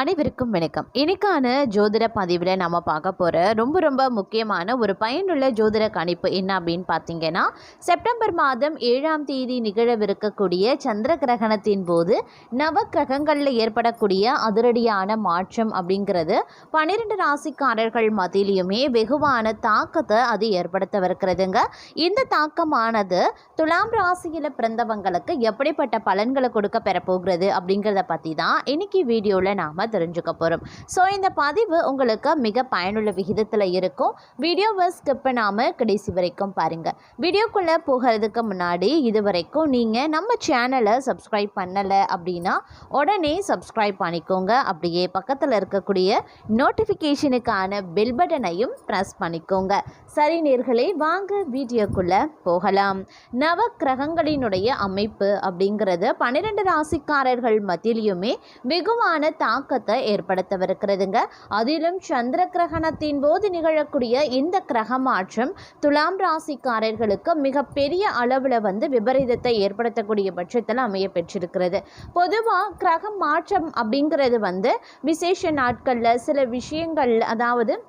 அனைவருக்கும் வணக்கம். இன்னைக்கான ஜோதிட பதிவில் நம்ம பார்க்க போகிற ரொம்ப ரொம்ப முக்கியமான ஒரு பயனுள்ள ஜோதிட கணிப்பு என்ன அப்படின்னு பார்த்தீங்கன்னா செப்டம்பர் மாதம் ஏழாம் தேதி நிகழவிருக்கக்கூடிய சந்திர கிரகணத்தின் போது நவ கிரகங்களில் ஏற்படக்கூடிய அதிரடியான மாற்றம் அப்படிங்கிறது பன்னிரெண்டு ராசிக்காரர்கள் மத்தியிலையுமே வெகுவான தாக்கத்தை அது ஏற்படுத்தவிருக்கிறதுங்க. இந்த தாக்கமானது துலாம் ராசியில் பிறந்தவங்களுக்கு எப்படிப்பட்ட பலன்களை கொடுக்க பெறப்போகிறது அப்படிங்கிறத பற்றி தான் இன்னைக்கு வீடியோவில் நாம் தெரிஞ்சுக்க போகிறோம் ஸோ இந்த பதிவு உங்களுக்கு மிக பயனுள்ள விகிதத்தில் இருக்கும். வீடியோவை ஸ்கிப் பண்ணாமல் கடைசி வரைக்கும் பாருங்கள் வீடியோக்குள்ளே போகிறதுக்கு முன்னாடி இது வரைக்கும் நீங்கள் நம்ம சேனலை சப்ஸ்கிரைப் பண்ணலை அப்படின்னா உடனே சப்ஸ்கிரைப் பண்ணிக்கோங்க. அப்படியே பக்கத்தில் இருக்கக்கூடிய நோட்டிஃபிகேஷனுக்கான பெல் பட்டனையும் ப்ரெஸ் பண்ணிக்கோங்க. சரி நேர்களே வாங்க வீடியோக்குள்ளே போகலாம். நவ கிரகங்களினுடைய அமைப்பு அப்படிங்கிறது பன்னிரெண்டு ராசிக்காரர்கள் மத்தியிலையுமே வெகுவான தாக்கத்தை ஏற்படுத்தவிருக்கிறதுங்க. அதிலும் சந்திர கிரகணத்தின் போது நிகழக்கூடிய இந்த கிரக மாற்றம் துலாம் ராசிக்காரர்களுக்கு மிகப்பெரிய அளவில் வந்து விபரீதத்தை ஏற்படுத்தக்கூடிய பட்சத்தில் அமைய பெற்றிருக்கிறது. பொதுவாக கிரக மாற்றம் அப்படிங்கிறது வந்து விசேஷ நாட்களில் சில விஷயங்கள் அதாவது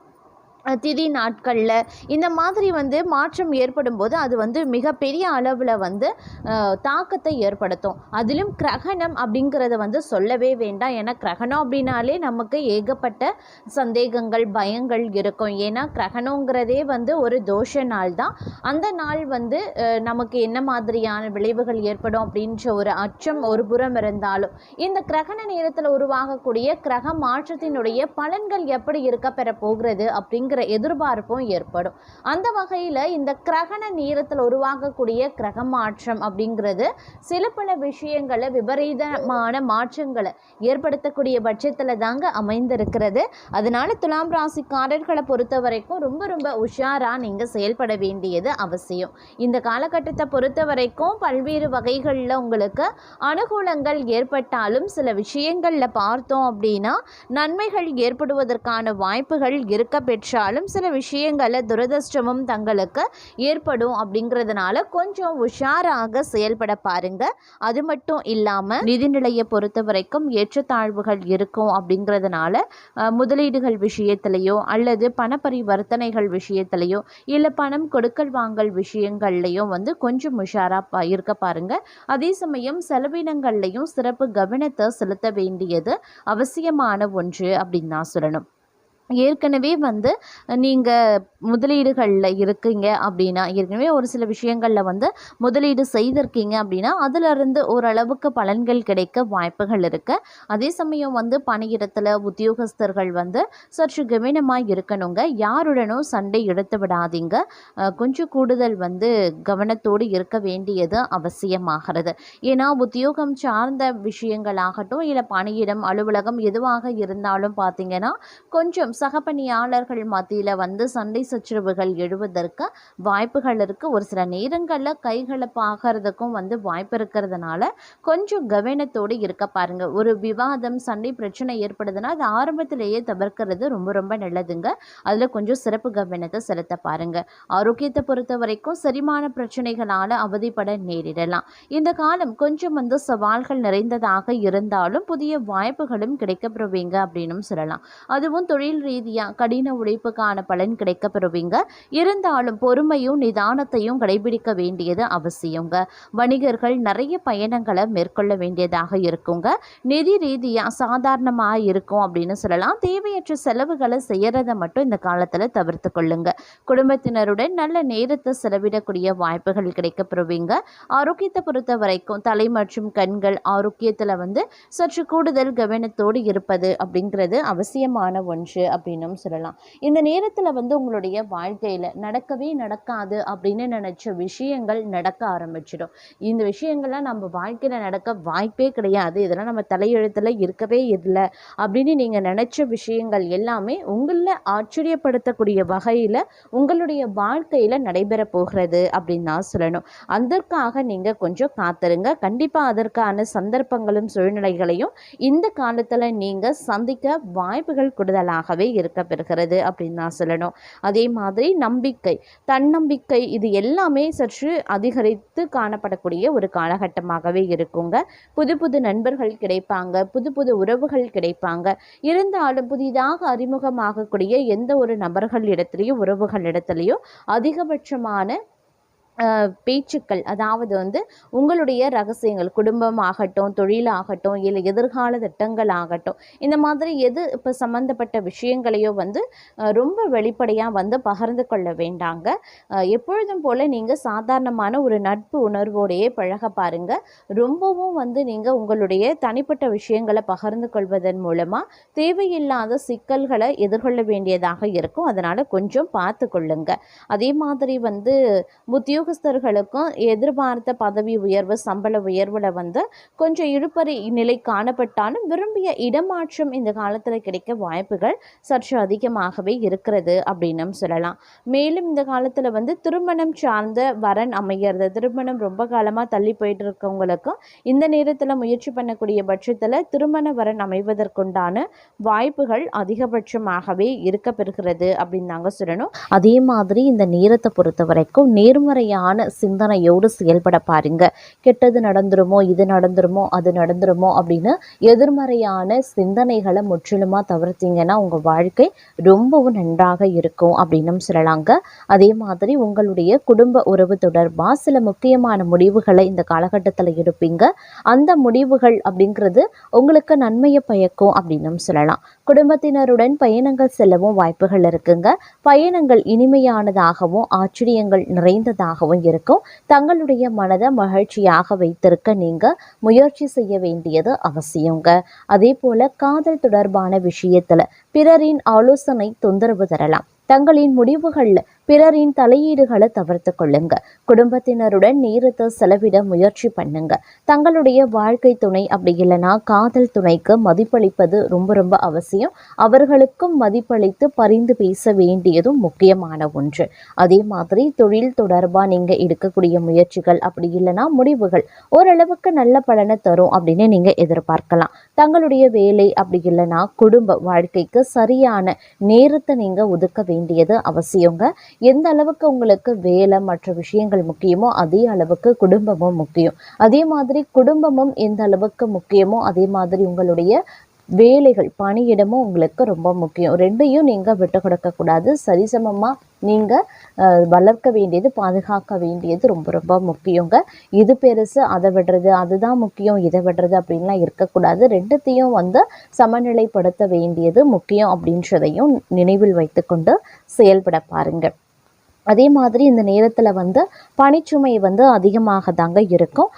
திதி நாட்களில் இந்த மாதிரி வந்து மாற்றம் ஏற்படும் போது அது வந்து மிகப்பெரிய அளவில் வந்து தாக்கத்தை ஏற்படுத்தும். அதிலும் கிரகணம் அப்படிங்கிறத வந்து சொல்லவே வேண்டாம். ஏன்னா கிரகணம் அப்படின்னாலே நமக்கு ஏகப்பட்ட சந்தேகங்கள் பயங்கள் இருக்கும். ஏன்னா கிரகணங்கிறதே வந்து ஒரு தோஷ நாள் தான். அந்த நாள் வந்து நமக்கு என்ன மாதிரியான விளைவுகள் ஏற்படும் அப்படின்ற ஒரு அச்சம் ஒரு புறம் இருந்தாலும் இந்த கிரகண நேரத்தில் உருவாகக்கூடிய கிரக மாற்றத்தினுடைய பலன்கள் எப்படி இருக்க பெற போகிறது அப்படிங்கிற அப்படிங்கிற எதிர்பார்ப்பும் ஏற்படும். அந்த வகையில் இந்த கிரகண நேரத்தில் உருவாகக்கூடிய கிரக மாற்றம் அப்படிங்கிறது சில பல விஷயங்களை விபரீதமான மாற்றங்களை ஏற்படுத்தக்கூடிய பட்சத்தில் தாங்க அமைந்திருக்கிறது. அதனால துலாம் ராசிக்காரர்களை பொறுத்த வரைக்கும் ரொம்ப ரொம்ப உஷாராக நீங்கள் செயல்பட வேண்டியது அவசியம். இந்த காலகட்டத்தை பொறுத்த வரைக்கும் பல்வேறு வகைகளில் உங்களுக்கு அனுகூலங்கள் ஏற்பட்டாலும் சில விஷயங்களில் பார்த்தோம் அப்படின்னா நன்மைகள் ஏற்படுவதற்கான வாய்ப்புகள் இருக்க பெற்ற பெற்றாலும் சில விஷயங்களில் துரதிருஷ்டமும் தங்களுக்கு ஏற்படும் அப்படிங்கிறதுனால கொஞ்சம் உஷாராக செயல்பட பாருங்க. அது மட்டும் இல்லாமல் நிதிநிலையை பொறுத்த வரைக்கும் ஏற்றத்தாழ்வுகள் இருக்கும் அப்படிங்கிறதுனால அஹ், முதலீடுகள் விஷயத்திலையோ அல்லது பண பரிவர்த்தனைகள் விஷயத்திலையோ இல்லை பணம் கொடுக்கல் வாங்கல் விஷயங்கள்லையும் வந்து கொஞ்சம் உஷாரா பா இருக்க பாருங்க. அதே சமயம் செலவினங்கள்லையும் சிறப்பு கவனத்தை செலுத்த வேண்டியது அவசியமான ஒன்று அப்படின்னு தான் சொல்லணும். ஏற்கனவே வந்து நீங்கள் முதலீடுகளில் இருக்கீங்க அப்படின்னா ஏற்கனவே ஒரு சில விஷயங்களில் வந்து முதலீடு செய்திருக்கீங்க அப்படின்னா அதிலிருந்து ஓரளவுக்கு பலன்கள் கிடைக்க வாய்ப்புகள் இருக்குது அதே சமயம் வந்து பணியிடத்தில் உத்தியோகஸ்தர்கள் வந்து சற்று கவனமாக இருக்கணுங்க. யாருடனும் சண்டை எடுத்து விடாதீங்க. கொஞ்சம் கூடுதல் வந்து கவனத்தோடு இருக்க வேண்டியது அவசியமாகிறது. ஏன்னா உத்தியோகம் சார்ந்த விஷயங்களாகட்டும் இல்லை பணியிடம் அலுவலகம் எதுவாக இருந்தாலும் பார்த்தீங்கன்னா கொஞ்சம் சக பணியாளர்கள் மத்தியில் வந்து சண்டை சச்சரவுகள் எழுவதற்கு வாய்ப்புகள் இருக்குது ஒரு சில நேரங்களில் கைகலப்பாகிறதுக்கும் வந்து வாய்ப்பு இருக்கிறதுனால கொஞ்சம் கவனத்தோடு இருக்க பாருங்கள் ஒரு விவாதம் சண்டை பிரச்சனை ஏற்படுதுன்னா அது ஆரம்பத்திலேயே தவிர்க்கிறது ரொம்ப ரொம்ப நல்லதுங்க. அதில் கொஞ்சம் சிறப்பு கவனத்தை செலுத்த பாருங்கள் ஆரோக்கியத்தை பொறுத்த வரைக்கும் செரிமான பிரச்சனைகளால் அவதிப்பட நேரிடலாம். இந்த காலம் கொஞ்சம் வந்து சவால்கள் நிறைந்ததாக இருந்தாலும் புதிய வாய்ப்புகளும் கிடைக்கப்பெறுவீங்க அப்படின்னும் சொல்லலாம். அதுவும் தொழில் ரீதியாக கடின உழைப்புக்கான பலன் கிடைக்க பெறுவீங்க இருந்தாலும் பொறுமையும் நிதானத்தையும் கடைபிடிக்க வேண்டியது அவசியங்க. வணிகர்கள் நிறைய பயணங்களை மேற்கொள்ள வேண்டியதாக இருக்குங்க. நிதி ரீதியாக சாதாரணமாக இருக்கும் அப்படின்னு சொல்லலாம். தேவையற்ற செலவுகளை செய்யறதை மட்டும் இந்த காலத்தில் தவிர்த்து கொள்ளுங்க. குடும்பத்தினருடன் நல்ல நேரத்தை செலவிடக்கூடிய வாய்ப்புகள் கிடைக்கப்பெறுவீங்க. ஆரோக்கியத்தை பொறுத்த வரைக்கும் தலை மற்றும் கண்கள் ஆரோக்கியத்தில் வந்து சற்று கூடுதல் கவனத்தோடு இருப்பது அப்படிங்கிறது அவசியமான ஒன்று. அப்படின்னும் சொல்லலாம். இந்த நேரத்தில் வந்து உங்களுடைய வாழ்க்கையில் நடக்கவே நடக்காது அப்படின்னு நினச்ச விஷயங்கள் நடக்க ஆரம்பிச்சிடும். இந்த விஷயங்கள்லாம் நம்ம வாழ்க்கையில் நடக்க வாய்ப்பே கிடையாது. இதெல்லாம் நம்ம தலையெழுத்தில் இருக்கவே இல்லை அப்படின்னு நீங்கள் நினச்ச விஷயங்கள் எல்லாமே உங்களில் ஆச்சரியப்படுத்தக்கூடிய வகையில் உங்களுடைய வாழ்க்கையில் நடைபெற போகிறது அப்படின்னு தான் சொல்லணும். அதற்காக நீங்கள் கொஞ்சம் காத்திருங்க. கண்டிப்பாக அதற்கான சந்தர்ப்பங்களும் சூழ்நிலைகளையும் இந்த காலத்தில் நீங்கள் சந்திக்க வாய்ப்புகள் கூடுதலாகவே இருக்க பெறுகிறது அப்படின்னு நான் சொல்லணும். அதே மாதிரி நம்பிக்கை. தன்னம்பிக்கை இது எல்லாமே சற்று அதிகரித்து காணப்படக்கூடிய ஒரு காலகட்டமாகவே இருக்குங்க. புது புது நண்பர்கள் கிடைப்பாங்க புது புது உறவுகள் கிடைப்பாங்க. இருந்தாலும் புதிதாக அறிமுகமாகக்கூடிய எந்த ஒரு நபர்கள் இடத்துலையும் உறவுகள் இடத்துலையும் அதிகபட்சமான பேச்சுக்கள் அதாவது வந்து உங்களுடைய ரகசியங்கள் குடும்பம் ஆகட்டும் தொழில் ஆகட்டும் இல்லை எதிர்கால திட்டங்கள் ஆகட்டும் இந்த மாதிரி எது இப்போ சம்மந்தப்பட்ட விஷயங்களையோ வந்து ரொம்ப வெளிப்படையாக வந்து பகிர்ந்து கொள்ள வேண்டாங்க. எப்பொழுதும் போல் நீங்கள் சாதாரணமான ஒரு நட்பு உணர்வோடையே பழக பாருங்க. ரொம்பவும் வந்து நீங்கள் உங்களுடைய தனிப்பட்ட விஷயங்களை பகிர்ந்து கொள்வதன் மூலமாக தேவையில்லாத சிக்கல்களை எதிர்கொள்ள வேண்டியதாக இருக்கும். அதனால் கொஞ்சம் பார்த்து கொள்ளுங்க அதே மாதிரி வந்து உத்தியோகஸ்தர்களுக்கும் எதிர்பார்த்த பதவி உயர்வு சம்பள உயர்வில் வந்து கொஞ்சம் இழுப்பறி நிலை காணப்பட்டாலும் விரும்பிய இடமாற்றம் இந்த காலத்தில் கிடைக்க வாய்ப்புகள் சற்று அதிகமாகவே இருக்கிறது அப்படின்னும் சொல்லலாம். மேலும் இந்த காலத்தில் வந்து திருமணம் சார்ந்த வரன் அமைகிறது திருமணம் ரொம்ப காலமாக தள்ளி போயிட்டு இருக்கவங்களுக்கும் இந்த நேரத்தில் முயற்சி பண்ணக்கூடிய பட்சத்தில் திருமண வரன் அமைவதற்குண்டான வாய்ப்புகள் அதிகபட்சமாகவே இருக்க பெறுகிறது அப்படின்னு தாங்க சொல்லணும். அதே மாதிரி இந்த நேரத்தை பொறுத்த வரைக்கும் நேர்மறையான சிந்தனையோடு செயல்பட பாருங்க. கெட்டது நடந்துருமோ இது நடந்துருமோ அது நடந்துருமோ அப்படின்னு எதிர்மறையான சிந்தனைகளை முற்றிலுமாக தவிர்த்தீங்கன்னா உங்கள் வாழ்க்கை ரொம்பவும் நன்றாக இருக்கும் அப்படின்னும் சொல்லலாங்க. அதே மாதிரி உங்களுடைய குடும்ப உறவு தொடர்பாக சில முக்கியமான முடிவுகளை இந்த காலகட்டத்தில் எடுப்பீங்க. அந்த முடிவுகள் அப்படிங்கிறது உங்களுக்கு நன்மையை பயக்கும் அப்படின்னும் சொல்லலாம். குடும்பத்தினருடன் பயணங்கள் செல்லவும் வாய்ப்புகள் இருக்குங்க. பயணங்கள் இனிமையானதாகவும் ஆச்சரியங்கள் நிறைந்ததாகவும் இருக்கும். தங்களுடைய மனதை மகிழ்ச்சியாக வைத்திருக்க நீங்க முயற்சி செய்ய வேண்டியது அவசியங்க. அதே போல காதல் தொடர்பான விஷயத்துல பிறரின் ஆலோசனை தொந்தரவு தரலாம். தங்களின் முடிவுகள்ல பிறரின் தலையீடுகளை தவிர்த்து கொள்ளுங்க. குடும்பத்தினருடன் நேரத்தை செலவிட முயற்சி பண்ணுங்க. தங்களுடைய வாழ்க்கை துணை அப்படி இல்லைன்னா காதல் துணைக்கு மதிப்பளிப்பது ரொம்ப ரொம்ப அவசியம். அவர்களுக்கும் மதிப்பளித்து பரிந்து பேச வேண்டியதும் முக்கியமான ஒன்று. அதே மாதிரி தொழில் தொடர்பாக நீங்கள் எடுக்கக்கூடிய முயற்சிகள் அப்படி இல்லைன்னா முடிவுகள் ஓரளவுக்கு நல்ல பலனை தரும் அப்படின்னு நீங்கள் எதிர்பார்க்கலாம். தங்களுடைய வேலை அப்படி இல்லைன்னா குடும்ப வாழ்க்கைக்கு சரியான நேரத்தை நீங்கள் ஒதுக்க வேண்டியது அவசியங்க. எந்த அளவுக்கு உங்களுக்கு வேலை மற்ற விஷயங்கள் முக்கியமோ அதே அளவுக்கு குடும்பமும் முக்கியம். அதே மாதிரி குடும்பமும் எந்த அளவுக்கு முக்கியமோ அதே மாதிரி உங்களுடைய வேலைகள் பணியிடமும் உங்களுக்கு ரொம்ப முக்கியம். ரெண்டையும் நீங்கள் விட்டு கொடுக்கக்கூடாது சரிசமமாக நீங்கள் வளர்க்க வேண்டியது பாதுகாக்க வேண்டியது ரொம்ப ரொம்ப முக்கியங்க. இது பெருசு அதை விடுறது அதுதான் முக்கியம் இதை விடுறது அப்படின்லாம் இருக்கக்கூடாது. ரெண்டுத்தையும் வந்து சமநிலைப்படுத்த வேண்டியது முக்கியம் அப்படின்றதையும் நினைவில் வைத்துக்கொண்டு செயல்பட பாருங்கள் அதே மாதிரி இந்த நேரத்தில் வந்து பனிச்சுமை வந்து அதிகமாக தாங்க இருக்கும்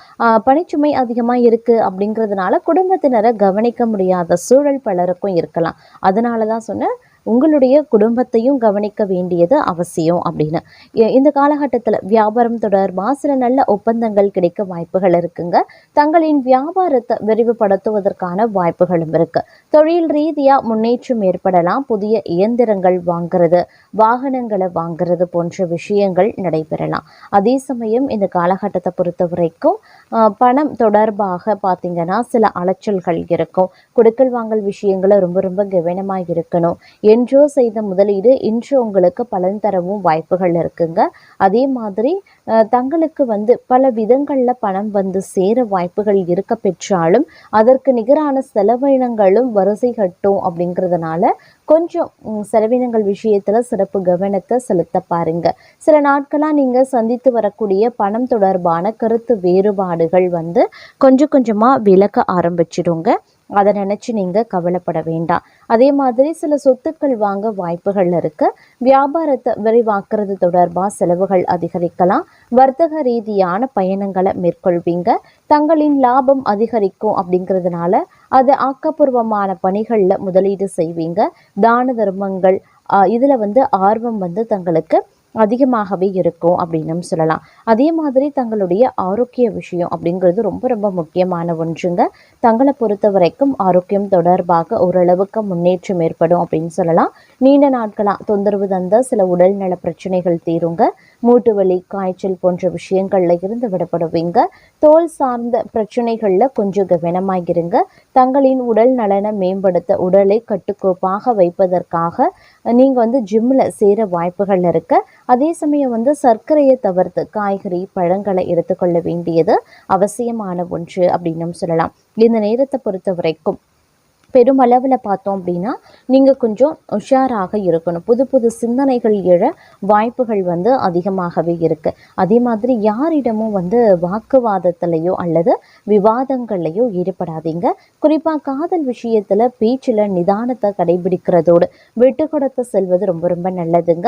பனிச்சுமை அதிகமாக இருக்குது அப்படிங்கிறதுனால குடும்பத்தினரை கவனிக்க முடியாத சூழல் பலருக்கும் இருக்கலாம். அதனால தான் சொன்னேன் உங்களுடைய குடும்பத்தையும் கவனிக்க வேண்டியது அவசியம் அப்படின்னு. இந்த காலகட்டத்தில் வியாபாரம் தொடர்பாக சில நல்ல ஒப்பந்தங்கள் கிடைக்க வாய்ப்புகள் இருக்குங்க. தங்களின் வியாபாரத்தை விரிவுபடுத்துவதற்கான வாய்ப்புகளும் இருக்கு. தொழில் ரீதியாக முன்னேற்றம் ஏற்படலாம் புதிய இயந்திரங்கள் வாங்குறது வாகனங்களை வாங்குறது போன்ற விஷயங்கள் நடைபெறலாம். அதே சமயம் இந்த காலகட்டத்தை பொறுத்த வரைக்கும் ஆஹ், பணம் தொடர்பாக பார்த்தீங்கன்னா சில அலைச்சல்கள் இருக்கும். கொடுக்கல் வாங்கல் விஷயங்களை ரொம்ப ரொம்ப கவனமாக இருக்கணும். என்றோ செய்த முதலீடு இன்று உங்களுக்கு பலன் தரவும் வாய்ப்புகள் இருக்குங்க. அதே மாதிரி தங்களுக்கு வந்து பல விதங்களில் பணம் வந்து சேர வாய்ப்புகள் இருக்க பெற்றாலும் அதற்கு நிகரான செலவினங்களும் வரிசை கட்டும் அப்படிங்கிறதுனால கொஞ்சம் செலவினங்கள் விஷயத்தில் சிறப்பு கவனத்தை செலுத்த பாருங்க. சில நாட்களாக நீங்கள் சந்தித்து வரக்கூடிய பணம் தொடர்பான கருத்து வேறுபாடுகள் வந்து கொஞ்சம் கொஞ்சமாக விலக்க ஆரம்பிச்சிடுங்க. அதை நினச்சி நீங்கள் கவலைப்பட வேண்டாம். அதே மாதிரி சில சொத்துக்கள் வாங்க வாய்ப்புகள் இருக்குது வியாபாரத்தை விரைவாக்குறது தொடர்பாக செலவுகள் அதிகரிக்கலாம். வர்த்தக ரீதியான பயணங்களை மேற்கொள்வீங்க. தங்களின் லாபம் அதிகரிக்கும் அப்படிங்கிறதுனால அது ஆக்கப்பூர்வமான பணிகளில் முதலீடு செய்வீங்க. தான தர்மங்கள் இதில் வந்து ஆர்வம் வந்து தங்களுக்கு அதிகமாகவே இருக்கும் அப்படின்னும் சொல்லலாம். அதே மாதிரி தங்களுடைய ஆரோக்கிய விஷயம் அப்படிங்கிறது ரொம்ப ரொம்ப முக்கியமான ஒன்றுங்க. தங்களை பொறுத்த வரைக்கும் ஆரோக்கியம் தொடர்பாக ஓரளவுக்கு முன்னேற்றம் ஏற்படும் அப்படின்னு சொல்லலாம். நீண்ட நாட்களாக தொந்தரவு தந்த சில உடல்நல பிரச்சனைகள் தீருங்க. மூட்டு வலி காய்ச்சல் போன்ற விஷயங்கள்ல இருந்து விடப்படுவீங்க தோல் சார்ந்த பிரச்சனைகள்ல கொஞ்சம் கவனமாகிருங்க தங்களின் உடல் நலனை மேம்படுத்த உடலை கட்டுக்கோப்பாக வைப்பதற்காக நீங்கள் வந்து ஜிம்மில் சேர வாய்ப்புகள் இருக்கு. அதே சமயம் வந்து சர்க்கரையை தவிர்த்து காய்கறி பழங்களை எடுத்துக்கொள்ள வேண்டியது அவசியமான ஒன்று அப்படின்னும் சொல்லலாம். இந்த நேரத்தை பொறுத்த வரைக்கும் பெருமளவில் பார்த்தோம் அப்படின்னா நீங்கள் கொஞ்சம் உஷாராக இருக்கணும். புது புது சிந்தனைகள் எழ வாய்ப்புகள் வந்து அதிகமாகவே இருக்குது அதே மாதிரி யாரிடமும் வந்து வாக்குவாதத்திலையோ அல்லது விவாதங்கள்லையோ ஈடுபடாதீங்க. குறிப்பாக காதல் விஷயத்தில் பேச்சில் நிதானத்தை கடைபிடிக்கிறதோடு விட்டு கொடுத்து செல்வது ரொம்ப ரொம்ப நல்லதுங்க.